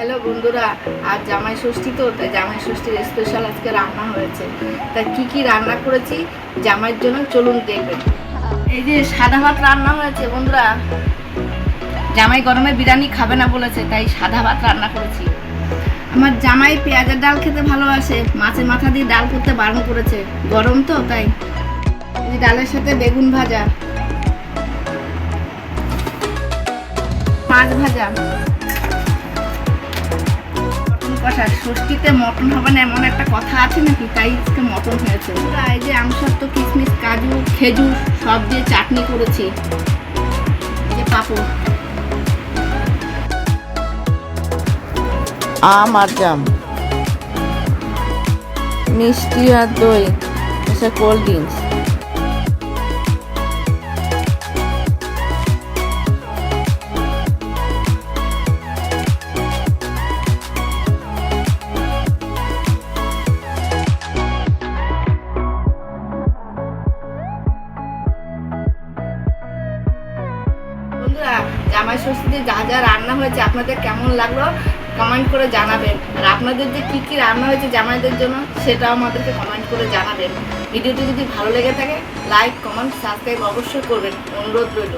Hello বন্ধুরা আজ জামাই ষষ্ঠী তো, তাই জামাই ষষ্ঠীর স্পেশাল আজকে রান্না হয়েছে। তা কি কি রান্না করেছি জামাইয়ের জন্য চলুন দেখবেন। এই যে সাদা ভাত রান্না হয়েছে বন্ধুরা, জামাই গরমে বিরিয়ানি খাবে না বলেছে, তাই সাদা ভাত রান্না করেছি। আমার জামাই পেঁয়াজের ডাল খেতে ভালোবাসে, মাছের মাথা দিয়ে ডাল করতে বারণ করেছে, গরম তো তাই। এই ডালের সাথে বেগুন ভাজা, মাছ ভাজা। কষা ষষ্ঠীতে মটন হবে না এমন একটা কথা আছে নাকি? তাই আজকে মটন হয়েছে। আর এই যে আমসত্ব কিশমিশ কাজু খেজুর সব দিয়ে চাটনি করেছি। এই যে পাপড়। আম আর জাম। মিষ্টি আর দই এসে কোল্ড ড্রিঙ্কস। বন্ধুরা, জামাই ষষ্ঠীতে যা যা রান্না হয়েছে আপনাদের কেমন লাগল কমেন্ট করে জানাবেন। আর আপনাদের যে কী কী রান্না হয়েছে জামাইদের জন্য সেটাও আমাদেরকে কমেন্ট করে জানাবেন। ভিডিওটি যদি ভালো লেগে থাকে, লাইক, কমেন্ট, সাবস্ক্রাইব অবশ্যই করবেন। অনুরোধ রইল।